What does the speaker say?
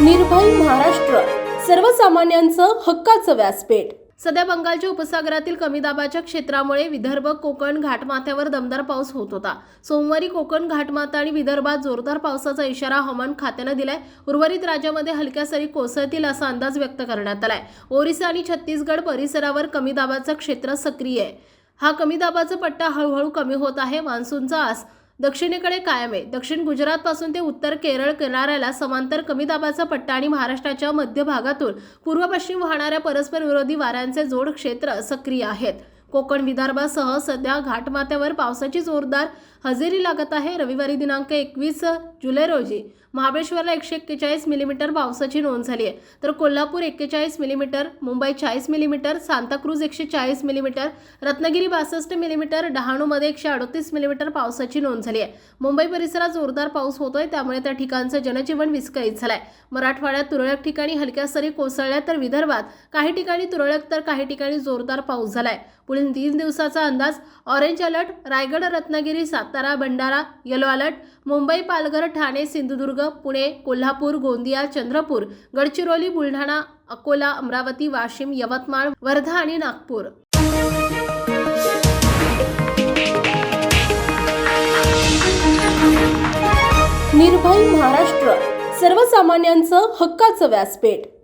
निर्भय महाराष्ट्र. सर्वसामान्यांचं हक्काचं व्यासपीठ. सध्या बंगालच्या उपसागरातील कमी दाबाच्या क्षेत्रामुळे विदर्भ कोकण घाटमाथ्यावर दमदार पाऊस होत होता. सोमवारी कोकण घाटमाथा आणि विदर्भात जोरदार पावसाचा इशारा हवामान खात्यानं दिलाय. उर्वरित राज्यामध्ये हलक्या सरी कोसळतील असा अंदाज व्यक्त करण्यात आलाय. ओरिसा आणि छत्तीसगड परिसरावर कमी दाबाचं क्षेत्र सक्रिय आहे. हा कमी दाबाचा पट्टा हळूहळू कमी होत आहे. मान्सूनचा आस दक्षिणेकडे कायम आहे. दक्षिण गुजरातपासून ते उत्तर केरळ किनाऱ्याला समांतर कमी दाबाचा पट्टा आणि महाराष्ट्राच्या मध्य भागातून पूर्व पश्चिम वाहणाऱ्या परस्पर विरोधी वाऱ्यांचे जोड क्षेत्र सक्रिय आहेत. कोकण विदर्भासह सध्या घाटमाथ्यावर पावसाची जोरदार हजेरी लागत आहे. रविवारी दिनांक एकवीस जुलै रोजी महाबळेश्वरला एकशे एक्केचाळीस मिलीमीटर पावसाची नोंद झाली आहे. तर कोल्हापूर एक्केचाळीस मिलीमीटर मुंबई चाळीस मिलीमीटर सांताक्रूज एकशे चाळीस मिलीमीटर रत्नागिरी बासष्ट मिलीमीटर डहाणूमध्ये एकशे अडतीस मिलीमीटर पावसाची नोंद झाली आहे. मुंबई परिसरात जोरदार पाऊस होतोय त्यामुळे त्या ठिकाणचं जनजीवन विस्कळीत झालंय. मराठवाड्यात तुरळक ठिकाणी हलक्या सरी कोसळल्या तर विदर्भात काही ठिकाणी तुरळक तर काही ठिकाणी जोरदार पाऊस झालाय. पुढील तीन दिवसाचा अंदाज orange alert Raigad Ratnagiri Satara Bhandara yellow alert Mumbai Palghar Thane Sindhudurg Pune Kolhapur Gondia Chandrapur Gadchiroli Buldhana Akola Amravati Washim Yavatmal Wardha आणि नागपूर. निर्भय महाराष्ट्र सर्वसामान्यांचं हक्काचं व्यासपीठ.